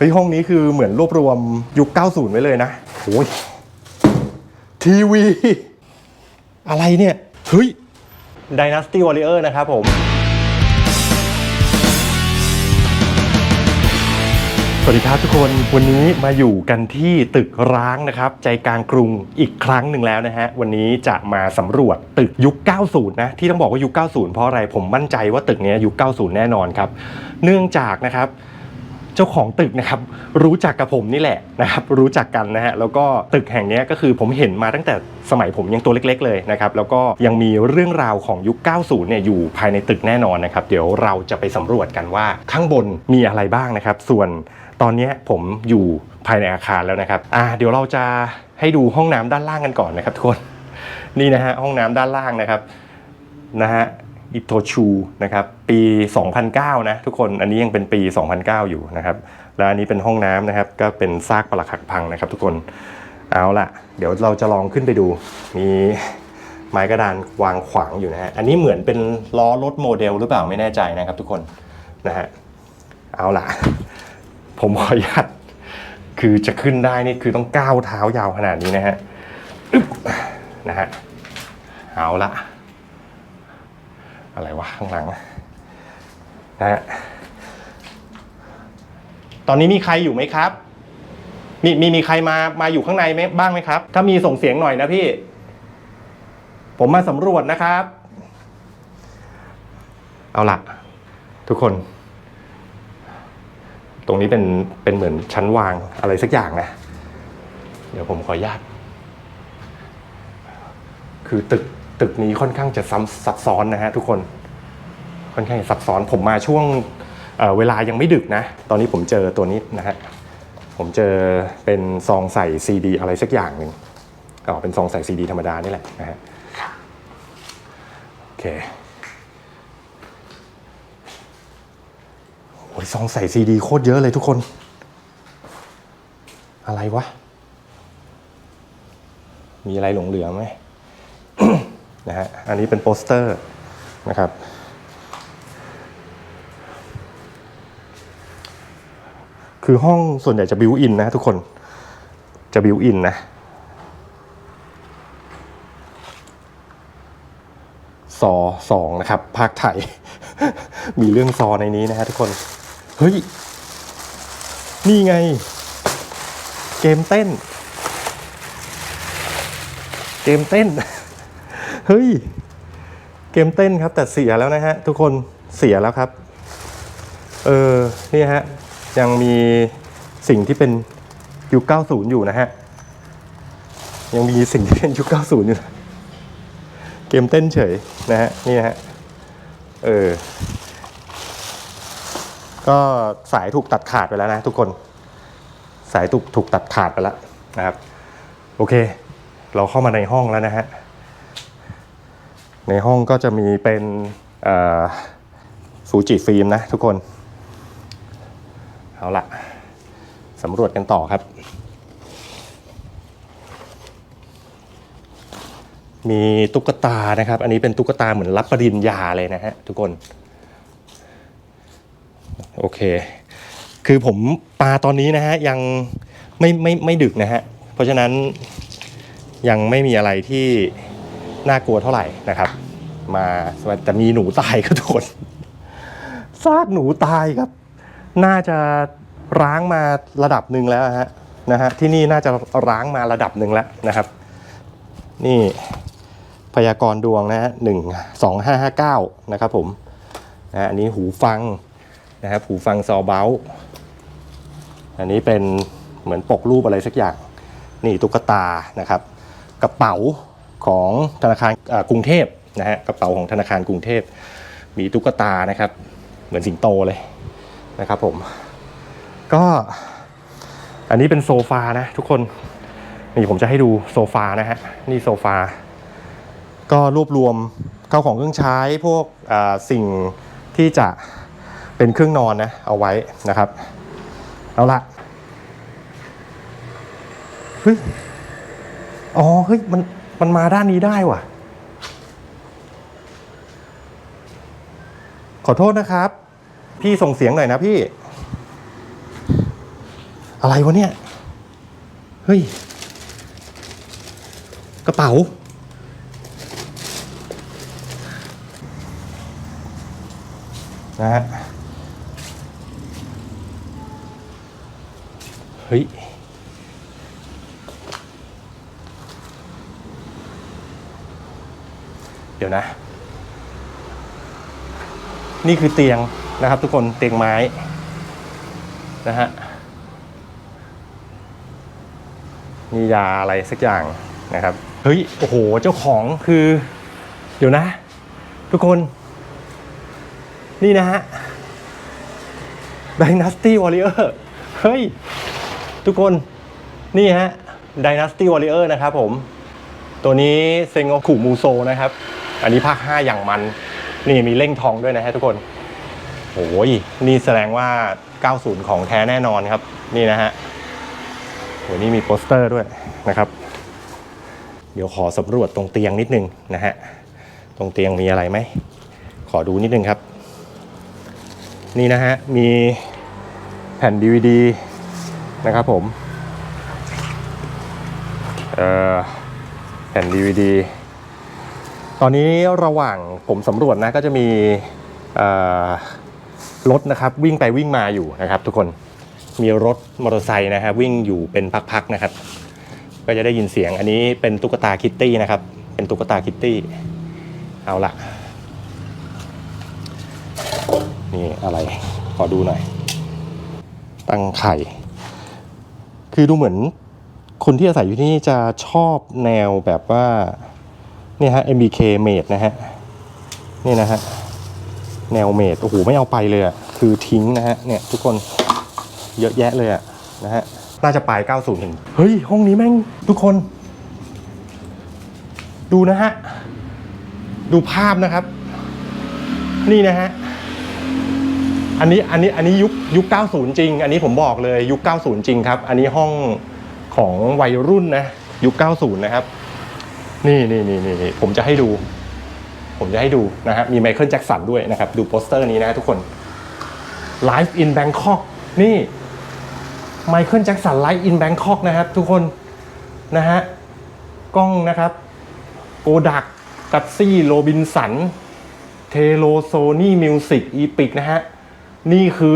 เฮ้ยห้องนี้คือเหมือนรวบรวมยุค 90 ไว้เลยนะโอ้ยทีวี อะไรเนี่ย เฮ้ย Dynasty Warrior นะครับผม สวัสดีครับทุกคนวันนี้มาอยู่กันที่ตึกร้างนะครับ ใจกลางกรุงอีกครั้งหนึ่งแล้วนะฮะ วันนี้จะมาสำรวจตึกยุค 90 นะ ที่ต้องบอกว่ายุค 90 เพราะอะไรผมมั่นใจว่าตึกเนี้ยยุค 90 แน่นอนครับ เนื่องจากนะครับ เจ้าของตึกนะครับรู้จักกับผมนี่แหละนะครับรู้จักกันนะฮะแล้วก็ตึกแห่งนี้ก็คือผมเห็นมาตั้งแต่สมัยผมยังตัวเล็ก ๆ เลยนะครับแล้วก็ยังมีเรื่องราวของยุค 90 เนี่ยอยู่ภายในตึกแน่นอนนะครับเดี๋ยวเราจะไปสำรวจกันว่าข้างบนมีอะไรบ้างนะครับ ส่วนตอนนี้ผมอยู่ภายในอาคารแล้วนะครับอ่าเดี๋ยวเราจะให้ดูห้องน้ำด้านล่างกันก่อนนะครับทุกคนนี่นะฮะห้องน้ำด้านล่างนะครับนะฮะ อิโตชูนะครับปี 2009 นะทุกคนอันนี้ยังเป็นปี 2009 อยู่นะครับ แล้วอันนี้เป็นห้องน้ำนะครับ ก็เป็นซากปรักหักพังนะครับ ทุกคนเอาละเดี๋ยวเราจะลองขึ้นไปดู มีไม้กระดานวางขวางอยู่นะฮะอันนี้เหมือนเป็นล้อรถโมเดลหรือเปล่าไม่แน่ใจนะครับ ทุกคนนะฮะเอาละผมขออนุญาตคือจะขึ้นได้นี่คือต้องก้าวเท้ายาวขนาดนี้นะฮะนะฮะเอาละ อะไรวะข้างหลังนะฮะตอนนี้มีใครอยู่ไหมครับ มีมีมีใครมามาอยู่ข้างในไหมบ้างไหมครับ ถ้ามีส่งเสียงหน่อยนะพี่ ผมมาสำรวจนะครับ เอาละทุกคน ตรงนี้เป็นเป็นเหมือนชั้นวางอะไรสักอย่างนะ เดี๋ยวผมขออนุญาตคือตึก ตึกนี้ค่อนข้างจะซ้ำซับซ้อนนะฮะทุกคน ค่อนข้างซับซ้อนผมมาช่วงเเวลายังไม่ดึกนะ ตอนนี้ผมเจอตัวนี้นะฮะผมเจอเป็นซองใส่ซีดีอะไรสักอย่างหนึ่งอ๋อเป็นซองใส่ซีดีธรรมดานี่แหละนะฮะโอเคโอ้ยซองใส่ซีดีโคตรเยอะเลยทุกคน อะไรวะ มีอะไรหลงเหลือไหม นะฮะอันนี้เป็นโปสเตอร์นะครับคือห้องส่วนใหญ่จะบิวอินนะทุกคนจะบิวอินนะซอสองนะครับ ภาคไทย มีเรื่องซอในนี้นะฮะทุกคน เฮ้ย นี่ไง เกมเต้น เกมเต้น เฮ้ย เกมเต้นครับ แต่เสียแล้วนะฮะ ทุกคนเสียแล้วครับ เออนี่ฮะ ยังมีสิ่งที่เป็นยุค90 อยู่นะฮะ ยังมีสิ่งที่เป็นยุค90 อยู่นะเกมเต้นเฉยนะฮะ นี่ฮะ เออ ก็สายถูกตัดขาดไปแล้วนะทุกคน สายถูกถูกตัดขาดไปแล้วนะครับ โอเค เราเข้ามาในห้องแล้วนะฮะ ในห้องก็จะมีเป็นฟูจิฟิล์มนะทุกคน เอาละสำรวจกันต่อครับ มีตุ๊กตานะครับ อันนี้เป็นตุ๊กตาเหมือนรับปริญญาเลยนะฮะทุกคน โอเค คือผมปาตอนนี้นะฮะยังไม่ไม่ไม่ดึกนะฮะ เพราะฉะนั้นยังไม่มีอะไรที่ น่ากลัวเท่าไหร่นะครับ มาแต่มีหนูตายครับทุกคนซากหนูตายครับ น่าจะร้างมาระดับหนึ่งแล้วฮะนะฮะที่นี่น่าจะร้างมาระดับหนึ่งแล้วนะครับ นี่พยากรณ์ดวงนะฮะหนึ่งสองห้าห้าเก้านะครับผมนะฮะอันนี้หูฟังนะครับหูฟังซอเบลอันนี้เป็นเหมือนปกรูปอะไรสักอย่าง นี่ตุ๊กตานะครับ กระเป๋า ของธนาคารกรุงเทพนะฮะกระเป๋าของธนาคารกรุงเทพ มีตุ๊กตานะครับ เหมือนสิงโตเลยนะครับผมก็อันนี้เป็นโซฟานะทุกคนนี่ผมจะให้ดูโซฟานะฮะนี่โซฟา ก็รวบรวมเข้าของเครื่องใช้พวกสิ่งที่จะเป็นเครื่องนอนนะเอาไว้นะครับเอาละเฮ้ยอ๋อเฮ้ยมัน มันมาด้านนี้ได้ว่ะ ขอโทษนะครับ พี่ส่งเสียงหน่อยนะพี่ อะไรวะเนี่ย เฮ้ย กระเป๋า นะฮะ เฮ้ย เดี๋ยวนะ นี่คือเตียงนะครับทุกคนเตียงไม้นะฮะมียาอะไรสักอย่างนะครับ เฮ้ย โอ้โห เจ้าของคือ เดี๋ยวนะ ทุกคน นี่นะฮะ Dynasty Warrior เฮ้ย ทุกคน นี่ฮะ Dynasty Warrior นะครับผม ตัวนี้เซงโอคุมูโซนะครับ อันนี้ภาค 5 อย่างมัน นี่มีเล่งทองด้วยนะฮะทุกคนโอ้ยนี่แสดงว่า 90 ของแท้แน่นอนครับ นี่นะฮะโหนี่มีโปสเตอร์ด้วยนะครับ เดี๋ยวขอสำรวจตรงเตียงนิดนึงนะฮะ ตรงเตียงมีอะไรไหม ขอดูนิดนึงครับ นี่นะฮะ มีแผ่น DVD นะครับผม เอ่อ แผ่น DVD ตอนนี้ระหว่างผมสำรวจนะก็จะมีรถนะครับวิ่งไปวิ่งมาอยู่นะครับ ทุกคนมีรถมอเตอร์ไซค์นะครับวิ่งอยู่เป็นพักๆนะครับ ก็จะได้ยินเสียงอันนี้เป็นตุ๊กตาคิตตี้นะครับ เป็นตุ๊กตาคิตตี้เอาละนี่อะไรขอดูหน่อย ตั้งไข่ คือดูเหมือนคนที่อาศัยอยู่ที่นี่จะชอบแนวแบบว่า นี่ฮะ MBK เมดนะฮะ นี่นะฮะ แนวเมดโอ้โห ไม่เอาไปเลยอะคือทิ้งนะฮะ เนี่ย ทุกคนเยอะแยะเลยอะนะฮะ น่าจะปลาย90ถึงเฮ้ย ห้องนี้แม่ง ทุกคน ดูนะฮะ ดูภาพนะครับ นี่นะฮะอันนี้อันนี้อันนี้ยุคยุค 90 จริง อันนี้ผมบอกเลยยุค 90 จริงครับ อันนี้ห้องของวัยรุ่นนะยุค 90 นะครับ นี่นี่นี่นี่ผมจะให้ดู ผมจะให้ดูนะฮะมีไมเคิลแจ็คสันด้วยนะครับ ดูโปสเตอร์นี้นะทุกคน Live in Bangkok นี่ไมเคิลแจ็คสัน Live in Bangkok นะครับ ทุกคนนะฮะกล้องนะครับโกดักกัตซี่โรบินสัน เทโลโซนี่มิวสิกอีพิกนะฮะ นี่คือ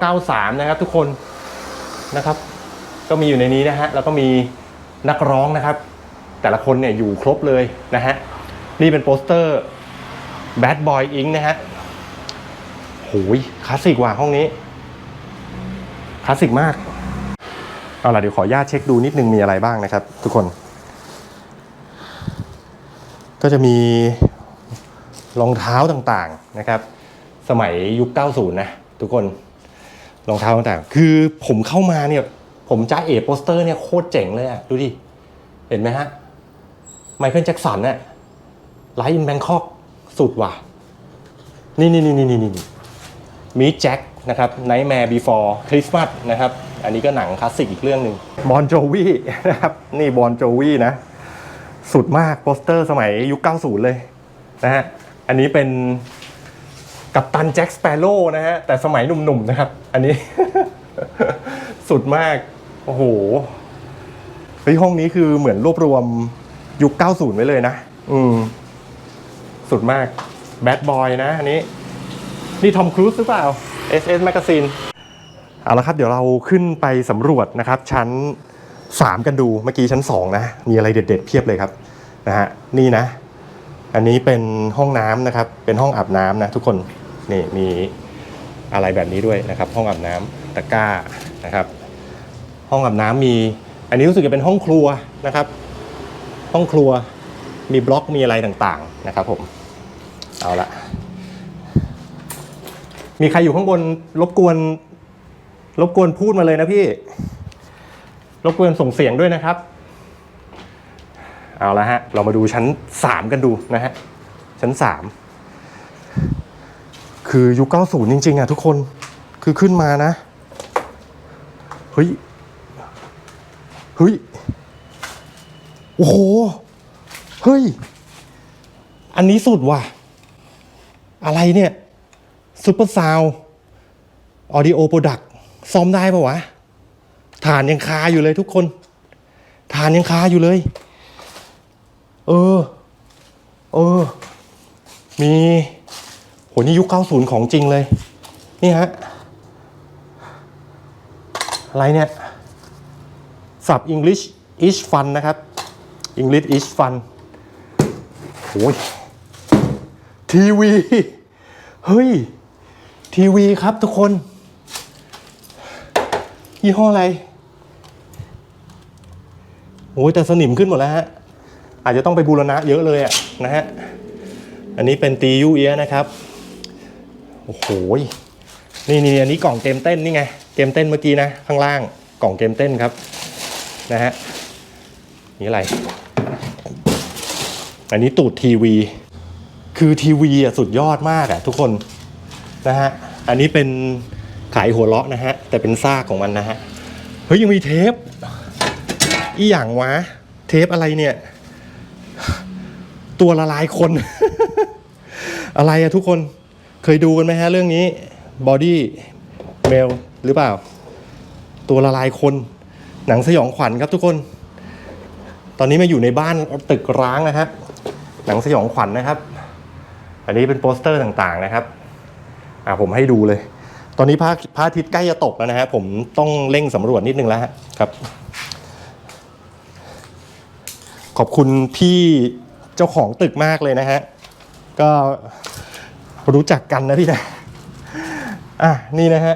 1993 นะครับทุกคนนะครับ ก็มีอยู่ในนี้นะฮะ แล้วก็มีนักร้องนะครับ แต่ละคนเนี่ยอยู่ครบเลยนะฮะ นี่เป็นโปสเตอร์ Bad Boy Inc. นะฮะโหยคลาสสิกว่ะห้องนี้ คลาสสิกมาก เอาล่ะเดี๋ยวขออนุญาตเช็คดูนิดนึงมีอะไรบ้างนะครับ ทุกคน ก็จะมีรองเท้าต่างๆนะครับ สมัยยุค 90 นะ ทุกคนรองเท้าต่างๆ คือผมเข้ามาเนี่ย ผมจ้าเอโปสเตอร์เนี่ยโคตรเจ๋งเลยอะดูดิ เห็นไหมฮะ ไมเคิลแจ็คสันเนี่ยไลฟ์อินแบงคอกสุดว่ะ นี่นี่นี่นี่นี่นี่มีแจ็คนะครับ Nightmare Before Christmas นะครับ อันนี้ก็หนังคลาสสิกอีกเรื่องหนึ่งบอนโจวีนะครับ นี่บอนโจวีนะ สุดมากโปสเตอร์สมัยยุค 90 เลยนะฮะ อันนี้เป็นกับตันแจ็คสเปโร่นะฮะ แต่สมัยหนุ่มๆนะครับ อันนี้ สุดมาก โอ้โหเฮ้ยห้องนี้คือเหมือนรวบรวม ยุค 90 ไว้เลยนะ อืม สุดมากแบดบอยนะ อันนี้ นี่ทอมครูซหรือเปล่า SS Magazine เอาละครับ เดี๋ยวเราขึ้นไปสำรวจนะครับ ชั้น 3 กันดูเมื่อกี้ชั้น 2 นะ มีอะไรเด็ดๆเพียบเลยครับนะฮะนี่นะ อันนี้เป็นห้องน้ำนะครับ เป็นห้องอาบน้ำนะทุกคนนี่มีอะไรแบบนี้ด้วยนะครับ ห้องอาบน้ำตะกร้านะครับ ห้องอาบน้ำมี อันนี้รู้สึกจะเป็นห้องครัวนะครับ ห้องครัวมีบล็อกมีอะไรต่างๆนะครับผมเอาละมีใครอยู่ข้างบนรบกวน รบกวนพูดมาเลยนะพี่ รบกวนส่งเสียงด้วยนะครับ เอาละฮะ เรามาดูชั้นสามกันดูนะฮะ ชั้นสามคือยุคเก้าศูนย์จริง ๆ อะทุกคนคือขึ้นมานะ เฮ้ย เฮ้ย โอ้โห เฮ้ย อันนี้สุดว่ะ อะไรเนี่ยซูเปอร์ซาวออดิโอโปรดักซ่อมได้ปะวะฐานยังคาอยู่เลยทุกคนฐานยังคาอยู่เลย เออ เออ มีโหนี่ยุค90 ของจริงเลย นี่ฮะ อะไรเนี่ย สับ English is fun นะครับ English is fun โอ้ยทีวี เฮ้ย ทีวีครับทุกคน ยี่ห้ออะไรโอ้ยแต่สนิมขึ้นหมดแล้วฮะ อาจจะต้องไปบูรณะเยอะเลยอะนะฮะ อันนี้เป็นตียูเอียนะครับ โอ้โห นี่นี่อันนี้กล่องเกมเต้นนี่ไง เกมเต้นเมื่อกี้นะ ข้างล่างกล่องเกมเต้นครับ นะฮะ นี่อะไร อันนี้ตูดทีวี คือทีวีอะสุดยอดมากอะทุกคนนะฮะ อันนี้เป็นขายหัวเราะนะฮะ แต่เป็นซากของมันนะฮะ เฮ้ย ยังมีเทป อีหยังวะ เทปอะไรเนี่ย ตัวละลายคน อะไรอะทุกคนเคยดูกันไหมฮะเรื่องนี้บอดี้เมลหรือเปล่า ตัวละลายคน หนังสยองขวัญครับทุกคน ตอนนี้มาอยู่ในบ้านตึกร้างนะฮะ หนังสยองขวัญนะครับ อันนี้เป็นโปสเตอร์ต่างๆนะครับ อ่าผมให้ดูเลย ตอนนี้พระพระอาทิตย์ใกล้จะตกแล้วนะฮะผมต้องเร่งสำรวจนิดนึงแล้วครับ ขอบคุณพี่เจ้าของตึกมากเลยนะฮะ ก็รู้จักกันนะพี่นะ อะนี่นะฮะ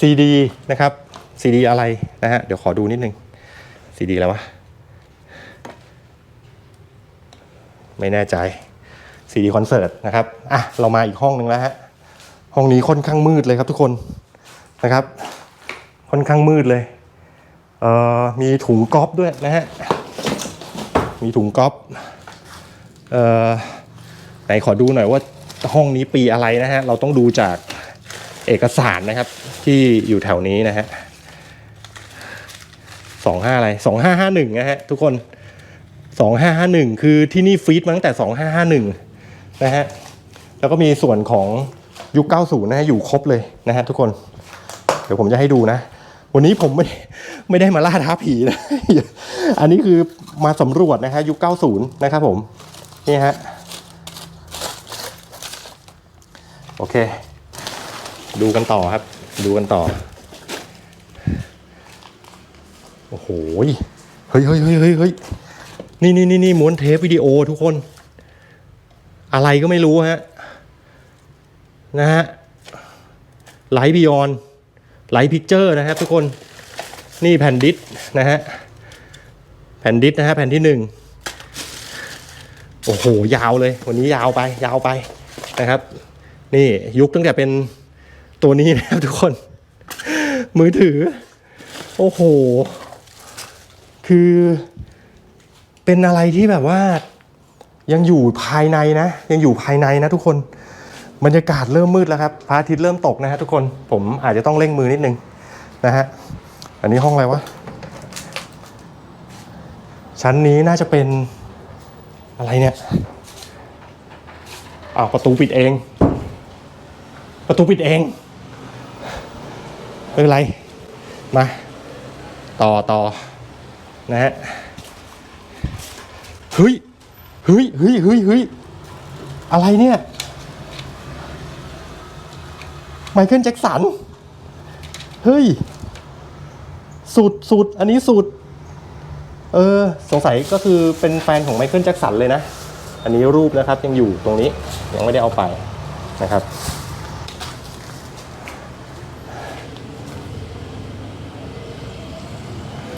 ซีดีนะครับซีดีอะไรนะฮะ เดี๋ยวขอดูนิดนึงซีดีแล้ววะ ไม่แน่ใจซีดีคอนเสิร์ตนะครับอะเรามาอีกห้องหนึ่งแล้วฮะห้องนี้ค่อนข้างมืดเลยครับทุกคนนะครับ ค่อนข้างมืดเลยเอ่อมีถุงก๊อฟด้วยนะฮะมีถุงก๊อฟเอ่อไหนขอดูหน่อยว่าห้องนี้ปีอะไรนะฮะเราต้องดูจากเอกสารนะครับ ที่อยู่แถวนี้นะฮะสองห้าอะไรสองห้าห้าหนึ่งนะฮะทุกคน สองห้าห้าหนึ่งคือที่นี่ฟีดมาตั้งแต่สองห้าห้าหนึ่งนะฮะ แล้วก็มีส่วนของยุค 90 นะฮะ อยู่ครบเลยนะฮะทุกคน เดี๋ยวผมจะให้ดูนะ วันนี้ผมไม่ไม่ได้มาล่าท้าผีนะ อันนี้คือมาสำรวจนะฮะยุค 90 นะครับผม นี่ฮะ โอเค ดูกันต่อครับ ดูกันต่อ โอ้โห เฮ้ยเฮ้ยเฮ้ยเฮ้ยเฮ้ย นี่นี่นี่นี่ม้วนเทปวิดีโอทุกคน อะไรก็ไม่รู้ฮะนะฮะไลท์บิยอนไลท์พิกเจอร์นะครับทุกคนนี่แผ่นดิสนะฮะแผ่นดิสนะฮะแผ่นที่หนึ่งโอ้โหยาวเลย วันนี้ยาวไปยาวไปนะครับ นี่ยุคตั้งแต่เป็นตัวนี้นะครับทุกคน มือถือ โอ้โห คือ เป็นอะไรที่แบบว่ายังอยู่ภายในนะ ยังอยู่ภายในนะทุกคนบรรยากาศเริ่มมืดแล้วครับพระอาทิตย์เริ่มตกนะฮะทุกคนผมอาจจะต้องเร่งมือนิดนึงนะฮะอันนี้ห้องอะไรวะชั้นนี้น่าจะเป็นอะไรเนี่ยอ้าวประตูปิดเอง ประตูปิดเองไม่เป็นไรมาต่อต่อนะฮะ เฮ้ยเฮ้ยเฮ้ยเฮ้ยเฮ้ยอะไรเนี่ย ไมเคิลแจ็คสัน เฮ้ย สุดสุดอันนี้สุด เออ สงสัยก็คือเป็นแฟนของไมเคิลแจ็คสันเลยนะ อันนี้รูปนะครับยังอยู่ตรงนี้ยังไม่ได้เอาไปนะครับ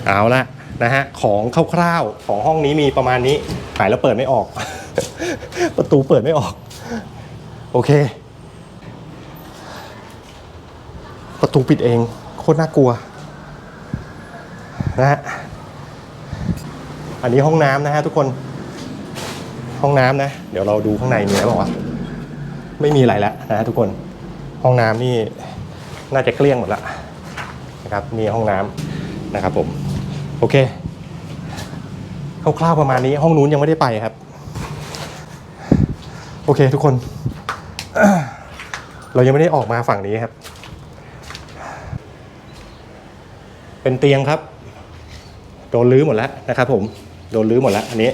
เอาละ นะฮะของคร่าวๆของห้องนี้มีประมาณนี้ขายแล้วเปิดไม่ออก ประตูเปิดไม่ออก โอเค ประตูปิดเองโคตรน่ากลัวนะฮะอันนี้ห้องน้ำนะฮะทุกคนห้องน้ำนะ เดี๋ยวเราดูข้างในมีอะไรบ้างวะไม่มีอะไรแล้วนะฮะทุกคนห้องน้ำนี่น่าจะเกลี้ยงหมดละนะครับนี่ห้องน้ำนะครับผม โอเคคร่าวๆประมาณนี้ ห้องนู้นยังไม่ได้ไปครับ โอเคทุกคน เรายังไม่ได้ออกมาฝั่งนี้ครับ เป็นเตียงครับ โดนรื้อหมดแล้วนะครับผม โดนรื้อหมดแล้วอันนี้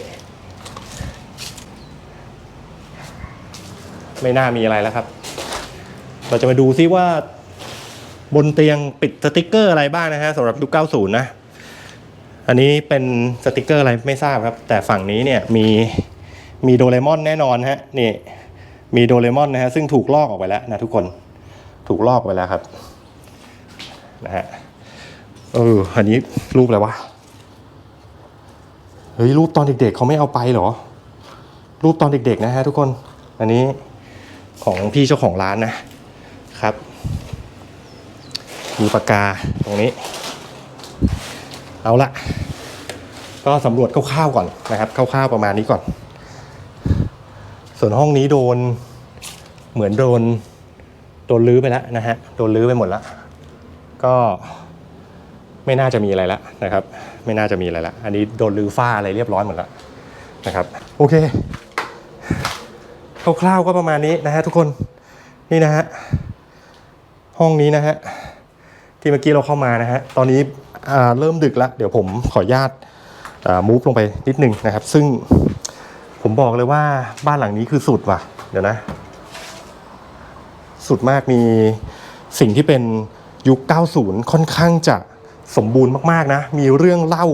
ไม่น่ามีอะไรแล้วครับ เราจะมาดูซิว่าบนเตียงปิดสติกเกอร์อะไรบ้างนะฮะสำหรับยุค90 นะ อันนี้เป็นสติกเกอร์อะไรไม่ทราบครับ แต่ฝั่งนี้เนี่ยมีมีโดเรมอนแน่นอนฮะนี่มีโดเรมอนนะฮะซึ่งถูกลอกออกไปแล้วนะทุกคนถูกลอกไปแล้วครับนะฮะเอออันนี้รูปอะไรวะเฮ้ยรูปตอนเด็กๆเขาไม่เอาไปหรอ รูปตอนเด็กๆนะฮะทุกคนอันนี้ของพี่เจ้าของร้านนะครับ มีปากกาตรงนี้ เอาละก็สำรวจคร่าวๆก่อนนะครับคร่าวๆประมาณนี้ก่อน ส่วนห้องนี้โดนเหมือนโดนโดนลื้อไปแล้วนะฮะโดนลื้อไปหมดแล้ว ก็ไม่น่าจะมีอะไรแล้วนะครับ ไม่น่าจะมีอะไรแล้วอันนี้โดนลื้อฝ้าอะไรเรียบร้อยหมดแล้วนะครับ โอเคคร่าวๆก็ประมาณนี้นะฮะทุกคนนี่นะฮะห้องนี้นะฮะที่เมื่อกี้เราเข้ามานะฮะตอนนี้ เริ่มดึกแล้ว เดี๋ยวผมขออนุญาตมูฟลงไปนิดนึงนะครับ ซึ่งผมบอกเลยว่าบ้านหลังนี้คือสุดว่ะ เดี๋ยวนะ สุดมากมีสิ่งที่เป็นยุค 90 ค่อนข้างจะสมบูรณ์มากๆนะ มีเรื่องเล่า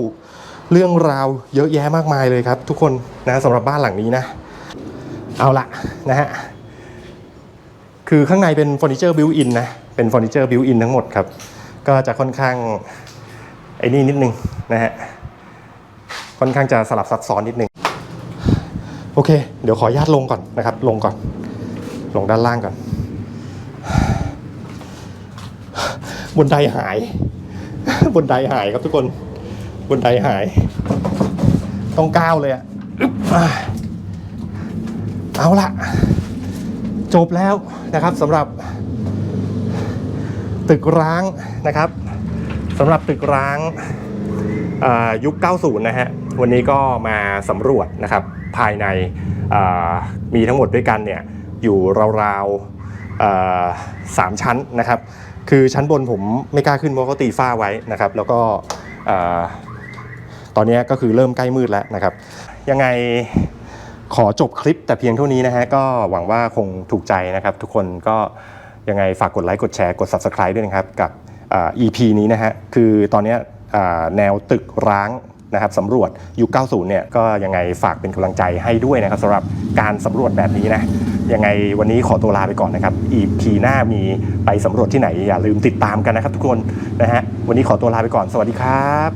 เรื่องราวเยอะแยะมากมายเลยครับ ทุกคนนะสำหรับบ้านหลังนี้นะ เอาละนะฮะคือข้างในเป็นเฟอร์นิเจอร์บิวอินนะ เป็นเฟอร์นิเจอร์บิวอินทั้งหมดครับ ก็จะค่อนข้าง ไอ้นี่นิดนึงนะฮะค่อนข้างจะสลับซับซ้อนนิดนึงโอเค เดี๋ยวขออนุญาตลงก่อนนะครับ ลงก่อน ลงด้านล่างก่อนบนไดหาย บนไดหายครับทุกคน บนไดหาย ต้องก้าวเลยอะอึ๊บอะเอาละจบแล้วนะครับสำหรับ ตึกร้างนะครับ สำหรับตึกร้างอ่ายุค 90 นะฮะ วันนี้ก็มาสำรวจนะครับ ภายในมีทั้งหมดด้วยกันเนี่ยอยู่ราวๆสามชั้นนะครับ คือชั้นบนผมไม่กล้าขึ้นเพราะเขาตีฝ้าไว้นะครับ แล้วก็ตอนนี้ก็คือเริ่มใกล้มืดแล้วนะครับ ยังไงขอจบคลิปแต่เพียงเท่านี้นะฮะ ก็หวังว่าคงถูกใจนะครับ ทุกคนก็ยังไงฝากกดไลค์ กดแชร์ กด Subscribe ด้วยนะครับกับ EP นี้นะฮะคือตอนนี้แนวตึกร้างนะครับสำรวจยุค 90 เนี่ยก็ยังไงฝากเป็นกำลังใจให้ด้วยนะครับสำหรับการสำรวจแบบนี้นะยังไงวันนี้ขอตัวลาไปก่อนนะครับ EP หน้ามีไปสำรวจที่ไหนอย่าลืมติดตามกันนะครับทุกคนนะฮะวันนี้ขอตัวลาไปก่อนสวัสดีครับ